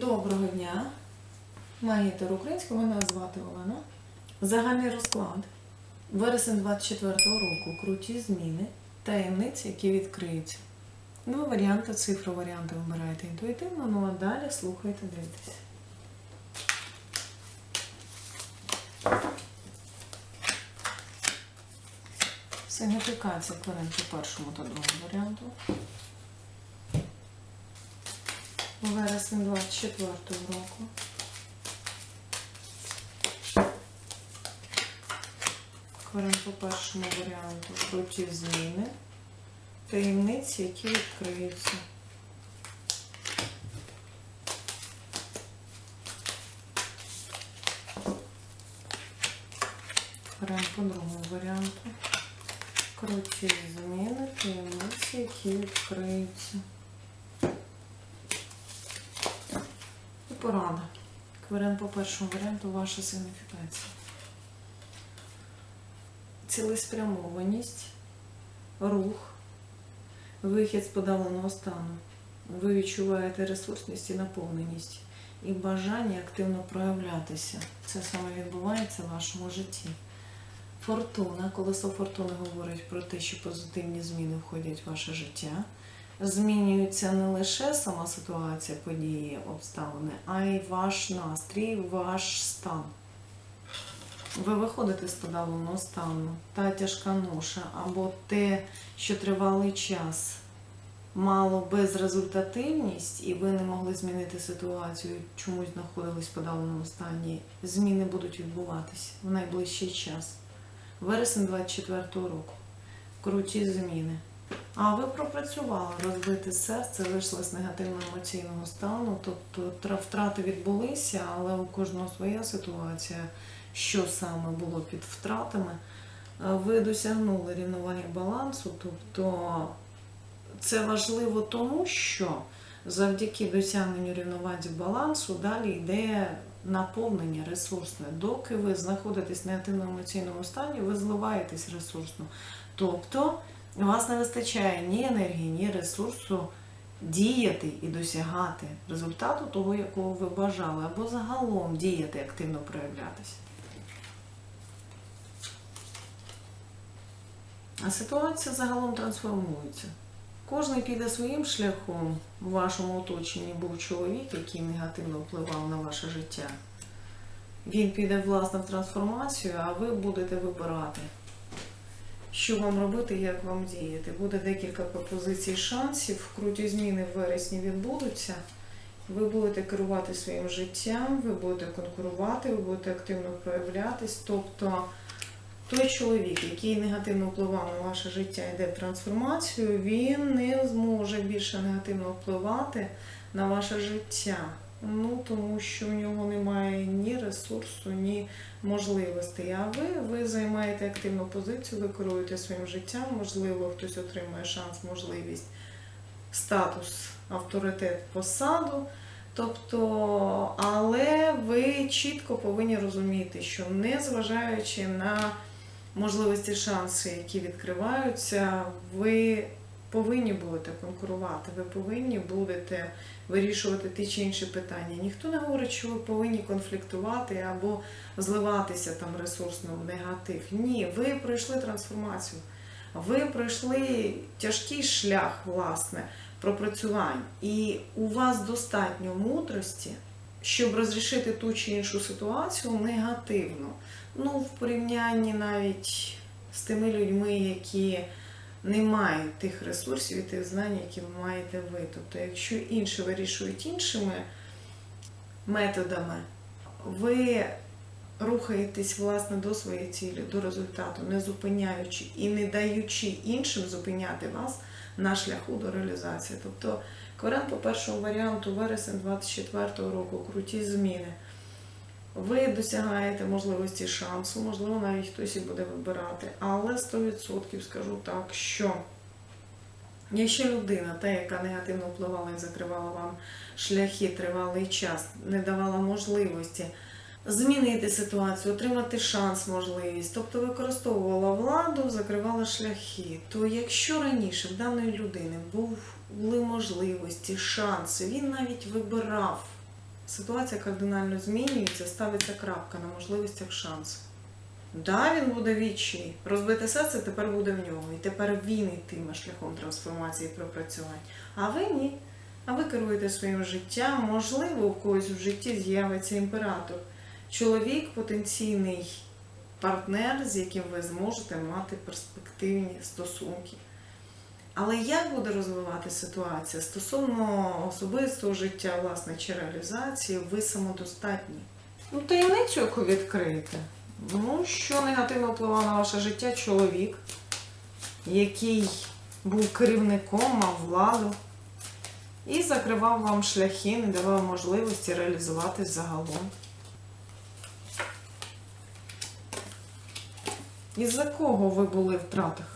Доброго дня. Магітер українського, мене звати Олена. Загальний розклад. Вересень 24-го року. Круті зміни, таємниці, які відкриються. Два варіанти, цифру варіанти вибираєте інтуїтивно, ну а далі слухайте, дивитесь. Сигніфікація кварен першому та другому варіанту. Вересень 24 року. Кварен по першому варіанту. Круті зміни. Таємниці, які відкриються. Кварен по другому варіанту. Круті зміни, таємниці, які відкриються. Порада. Кварен по першому варіанту ваша сигніфікація. Цілеспрямованість, рух, вихід з подавленого стану. Ви відчуваєте ресурсність і наповненість і бажання активно проявлятися. Це саме відбувається в вашому житті. Фортуна, колесо фортуни говорить про те, що позитивні зміни входять в ваше життя. Змінюється не лише сама ситуація, події, обставини, а й ваш настрій, ваш стан. Ви виходите з подавленого стану, та тяжка ноша, або те, що тривалий час мало безрезультативність, і ви не могли змінити ситуацію, чомусь знаходились в подавленому стані. Зміни будуть відбуватися в найближчий час. Вересень 24-го року. Круті зміни. А ви пропрацювали розбите серце, вийшли з негативного емоційного стану, тобто втрати відбулися, але у кожного своя ситуація, що саме було під втратами. Ви досягнули рівноваги балансу, тобто це важливо тому, що завдяки досягненню рівноваги балансу далі йде наповнення ресурсне. Доки ви знаходитесь в негативному емоційному стані, ви зливаєтесь ресурсно. Тобто у вас не вистачає ні енергії, ні ресурсу діяти і досягати результату того, якого ви бажали, або загалом діяти, активно проявлятися. А ситуація загалом трансформується. Кожен піде своїм шляхом. У вашому оточенні був чоловік, який негативно впливав на ваше життя. Він піде власне в трансформацію, а ви будете вибирати, що вам робити, як вам діяти. Буде декілька пропозицій шансів. Круті зміни в вересні відбудуться. Ви будете керувати своїм життям, ви будете конкурувати, ви будете активно проявлятись. Тобто той чоловік, який негативно впливав на ваше життя, йде в трансформацію, він не зможе більше негативно впливати на ваше життя. Ну, тому що в нього немає ні ресурсу, ні можливостей. А ви, ви займаєте активну позицію, ви керуєте своїм життям, можливо, хтось отримує шанс, можливість, статус, авторитет, посаду. Тобто, але ви чітко повинні розуміти, що незважаючи на можливості, шанси, які відкриваються, ви повинні будете конкурувати, ви повинні будете вирішувати ті чи інші питання. Ніхто не говорить, що ви повинні конфліктувати або зливатися там ресурсно в негатив. Ні, ви пройшли трансформацію. Ви пройшли тяжкий шлях, власне, пропрацювань, і у вас достатньо мудрості, щоб розрішити ту чи іншу ситуацію негативно. Ну, в порівнянні навіть з тими людьми, які не мають тих ресурсів і тих знань, які ви маєте ви. Тобто, якщо інші вирішують іншими методами, ви рухаєтесь власне до своєї цілі, до результату, не зупиняючи і не даючи іншим зупиняти вас на шляху до реалізації. Тобто, Корен по першому варіанту вересень 24 року, круті зміни. Ви досягаєте можливості шансу, можливо, навіть хтось і буде вибирати. Але 100% скажу так, що якщо людина, та, яка негативно впливала і закривала вам шляхи тривалий час, не давала можливості змінити ситуацію, отримати шанс, можливість, тобто використовувала владу, закривала шляхи, то якщо раніше в даної людини були можливості, шанси, він навіть вибирав Ситуація кардинально змінюється, ставиться крапка на можливостях шансу. Да, він буде відчий. Розбите серце тепер буде в нього. І тепер він йтиме шляхом трансформації і пропрацювань. А ви ні. А ви керуєте своїм життям. Можливо, у когось в житті з'явиться імператор. Чоловік потенційний партнер, з яким ви зможете мати перспективні стосунки. Але як буде розвивати ситуація стосовно особистого життя, власне, чи реалізації, ви самодостатні? Ну, таємницю, яку відкриєте. Ну, що негативно впливав на ваше життя чоловік, який був керівником, мав владу і закривав вам шляхи, не давав можливості реалізуватись загалом. Із-за кого ви були в втратах?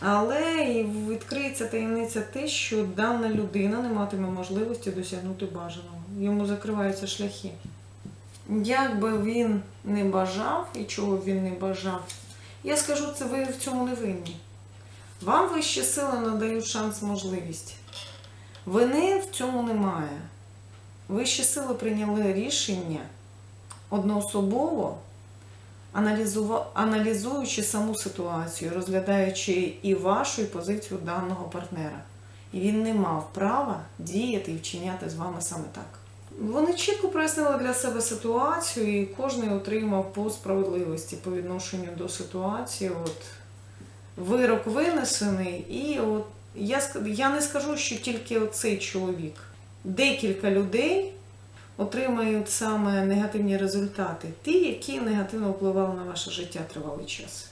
Але і відкриється таємниця те, що дана людина не матиме можливості досягнути бажаного. Йому закриваються шляхи. Як би він не бажав і чого б він не бажав, я скажу, це ви в цьому не винні. Вам вищі сили надають шанс можливість. Вини в цьому немає. Вищі сили прийняли рішення одноособово, аналізуючи саму ситуацію, розглядаючи і вашу, і позицію даного партнера. І він не мав права діяти і вчиняти з вами саме так. Вони чітко прояснили для себе ситуацію, і кожен отримав по справедливості по відношенню до ситуації. От вирок винесений, і от я, я не скажу, що тільки оцей чоловік. Декілька людей отримають саме негативні результати, ті, які негативно впливали на ваше життя тривалий час.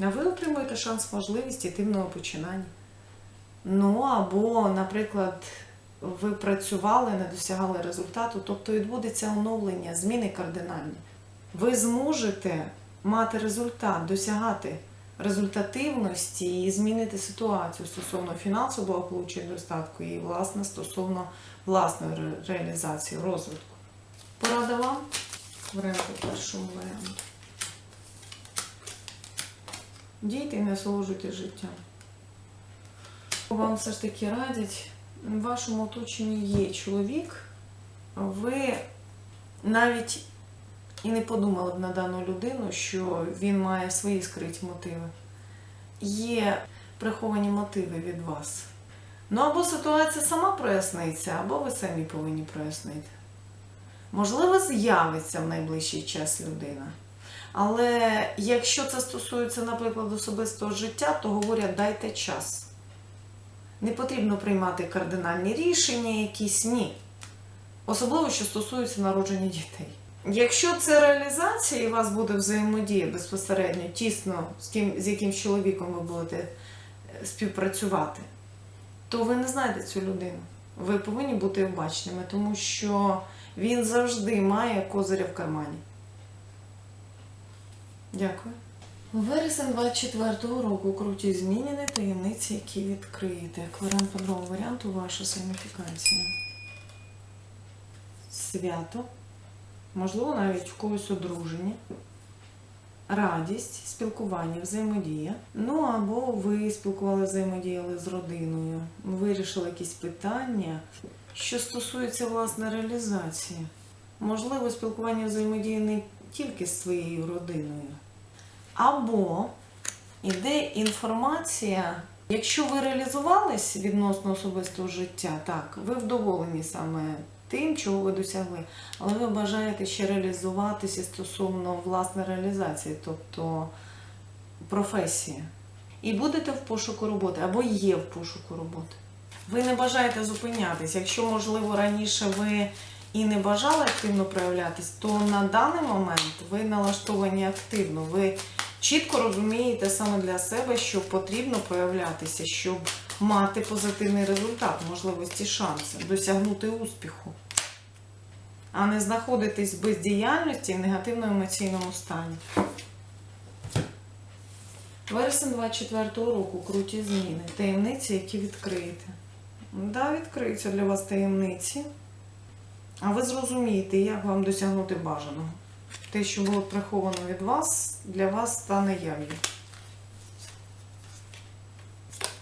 А ви отримуєте шанс можливість єдиного починання. Ну або, наприклад, ви працювали, не досягали результату, тобто відбудеться оновлення, зміни кардинальні. Ви зможете мати результат, досягати результативності і змінити ситуацію стосовно фінансового благополуччя і достатку і, власне, стосовно власної ре- реалізації, розвитку. Порада вам? Варіант по першому варіанту. Дійте і насолоджуйте життям. Вам все ж таки радять, в вашому оточенні є чоловік, ви навіть і не подумали б на дану людину, що він має свої скриті мотиви. Є приховані мотиви від вас. Ну або ситуація сама проясниться, або ви самі повинні прояснити. Можливо, з'явиться в найближчий час людина. Але якщо це стосується, наприклад, особистого життя, то говорять, дайте час. Не потрібно приймати кардинальні рішення, якісь ні. Особливо, що стосується народження дітей. Якщо це реалізація і у вас буде взаємодія безпосередньо, тісно з ким, з яким чоловіком ви будете е, співпрацювати, то ви не знайдете цю людину. Ви повинні бути обачними, тому що він завжди має козиря в кармані. Дякую. Вересень 24-го року круті змінені таємниці, які відкриєте. Як варіант по другому варіанту ваша сигніфікація. Свято. Можливо, навіть в когось одруження. Радість, спілкування, взаємодія. Ну або ви спілкували, взаємодіяли з родиною, вирішили якісь питання, що стосується власне реалізації. Можливо, спілкування взаємодії не тільки з своєю родиною. Або іде інформація, якщо ви реалізувались відносно особистого життя, так, ви вдоволені саме тим, чого ви досягли, але ви бажаєте ще реалізуватися стосовно власне реалізації, тобто професії. І будете в пошуку роботи або є в пошуку роботи. Ви не бажаєте зупинятись. Якщо, можливо, раніше ви і не бажали активно проявлятись, то на даний момент ви налаштовані активно. Ви чітко розумієте саме для себе, що потрібно проявлятися, щоб мати позитивний результат, можливості, шанси, досягнути успіху, а не знаходитись в бездіяльності в негативно-емоційному стані. Вересень 24-го року круті зміни, таємниці, які відкриєте. Да, відкриються для вас таємниці. А ви зрозумієте, як вам досягнути бажаного. Те, що було приховано від вас, для вас стане яв'ю.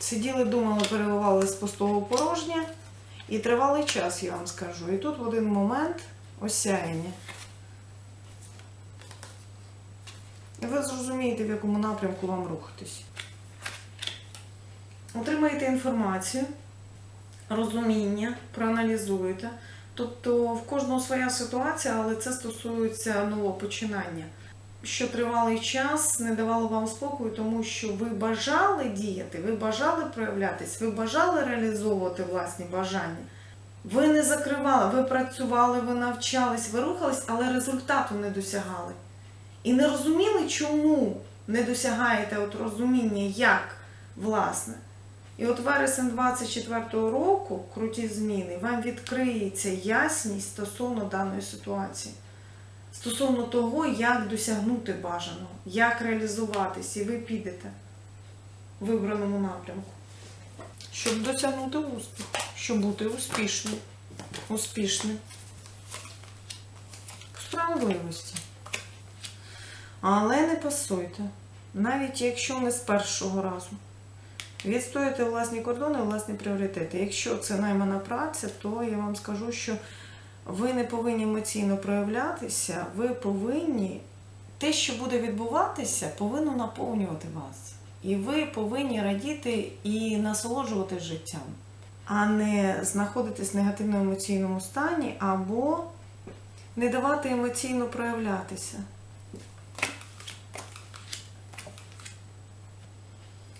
Сиділи, думали, переливали з пустого порожнє, І тривалий час, я вам скажу. І тут в один момент осяяння. І ви зрозумієте, в якому напрямку вам рухатись. Отримаєте інформацію, розуміння, проаналізуєте. Тобто в кожного своя ситуація, але це стосується нового починання. Що тривалий час не давало вам спокою, тому що ви бажали діяти, ви бажали проявлятись, ви бажали реалізовувати власні бажання. Ви не закривали, ви працювали, ви навчались, ви рухались, але результату не досягали. І не розуміли, чому не досягаєте от розуміння, як власне. І от вересень 24-го року, круті зміни, вам відкриється ясність стосовно даної ситуації, стосовно того, як досягнути бажаного, як реалізуватись, і ви підете в вибраному напрямку. Щоб досягнути успіху, щоб бути успішним, успішним. Справедливості. Але не пасуйте, навіть якщо не з першого разу. Відстояти власні кордони, власні пріоритети. Якщо це наймана праця, то я вам скажу, що ви не повинні емоційно проявлятися, ви повинні, те, що буде відбуватися, повинно наповнювати вас. І ви повинні радіти і насолоджуватись життям, а не знаходитись в негативному емоційному стані або не давати емоційно проявлятися.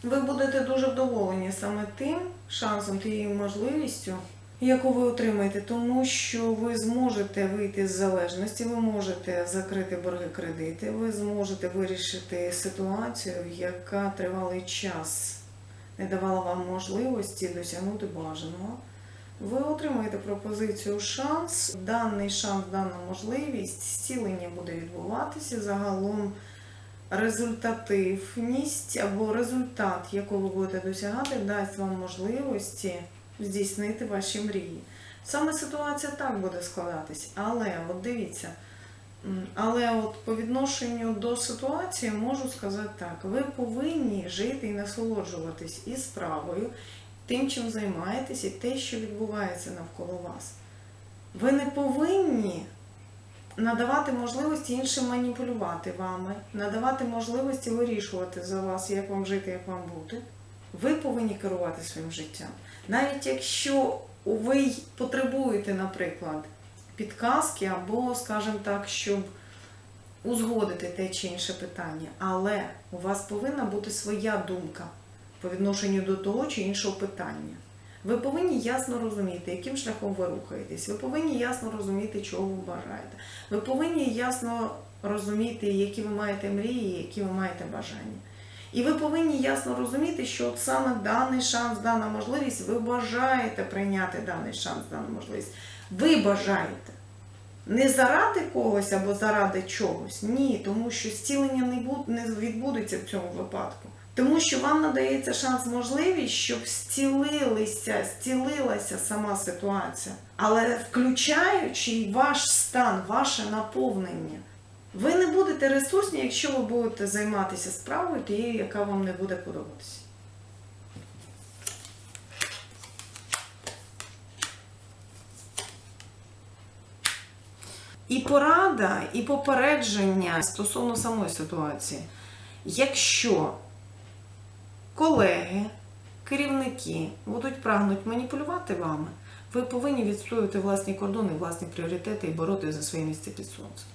Ви будете дуже вдоволені саме тим шансом, тією можливістю, яку ви отримаєте, тому що ви зможете вийти з залежності, ви можете закрити борги кредити, ви зможете вирішити ситуацію, яка тривалий час не давала вам можливості досягнути бажаного. Ви отримаєте пропозицію шанс. Даний шанс, дана можливість, зцілення буде відбуватися загалом результативність або результат, якого ви будете досягати, дасть вам можливості здійснити ваші мрії. Саме ситуація так буде складатись, але от дивіться. Але от по відношенню до ситуації можу сказати так: ви повинні жити і насолоджуватись і справою, тим, чим займаєтесь, і те, що відбувається навколо вас. Ви не повинні надавати можливості іншим маніпулювати вами, надавати можливості вирішувати за вас, як вам жити, як вам бути. Ви повинні керувати своїм життям. Навіть якщо ви потребуєте, наприклад, підказки або, скажімо так, щоб узгодити те чи інше питання, але у вас повинна бути своя думка по відношенню до того чи іншого питання. Ви повинні ясно розуміти, яким шляхом ви рухаєтесь. Ви повинні ясно розуміти, чого ви бажаєте. Ви повинні ясно розуміти, які ви маєте мрії, які ви маєте бажання. І ви повинні ясно розуміти, що от саме даний шанс, дана можливість, ви бажаєте прийняти даний шанс, дану можливість. Ви бажаєте. Не заради когось або заради чогось. Ні, тому що зцілення не, буд- не відбудеться в цьому випадку. Тому що вам надається шанс, можливість, щоб зцілилися, зцілилася сама ситуація, але включаючи ваш стан, ваше наповнення. Ви не будете ресурсні, якщо ви будете займатися справою тією, яка вам не буде подобатися. І порада, і попередження стосовно самої ситуації. Якщо колеги, керівники будуть прагнуть маніпулювати вами, ви повинні відстоювати власні кордони, власні пріоритети і боротися за своє місце під сонцем.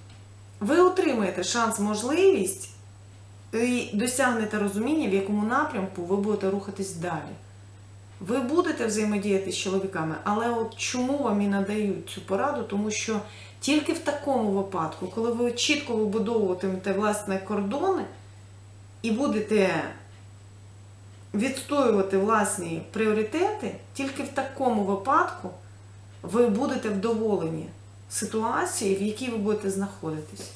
Ви отримаєте шанс, можливість і досягнете розуміння, в якому напрямку ви будете рухатись далі. Ви будете взаємодіяти з чоловіками, але от чому вам і надають цю пораду? Тому що тільки в такому випадку, коли ви чітко вибудовуватимете власне кордони і будете відстоювати власні пріоритети, тільки в такому випадку ви будете вдоволені ситуації, в якій ви будете знаходитись.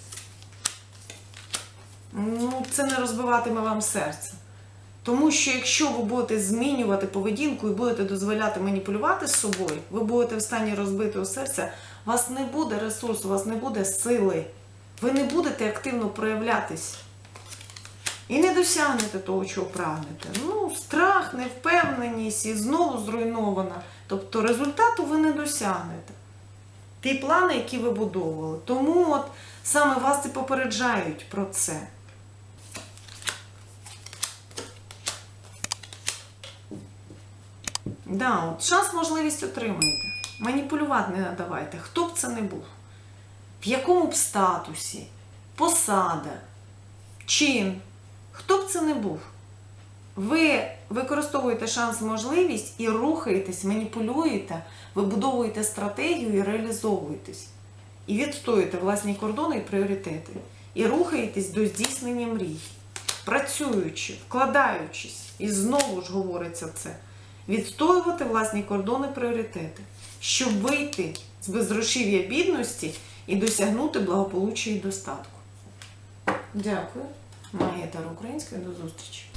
Ну, це не розбиватиме вам серце. Тому що якщо ви будете змінювати поведінку і будете дозволяти маніпулювати з собою, ви будете в стані розбитого серця, у вас не буде ресурсу, у вас не буде сили. Ви не будете активно проявлятись. І не досягнете того, чого прагнете. Ну, страх, невпевненість і знову зруйнована. Тобто результату ви не досягнете. Ті плани, які ви будовували. Тому от саме вас і попереджають про це. Да, от час можливість отримаєте. Маніпулювати не надавайте. Хто б це не був, в якому б статусі, посада, чин, хто б це не був. Ви використовуєте шанс, можливість і рухаєтесь, маніпулюєте, вибудовуєте стратегію і реалізовуєтесь. І відстоюєте власні кордони і пріоритети. І рухаєтесь до здійснення мрій, працюючи, вкладаючись, і знову ж говориться це, відстоювати власні кордони і пріоритети, щоб вийти з безгрошів'я бідності і досягнути благополуччя і достатку. Дякую. Магія Таро Української. До зустрічі.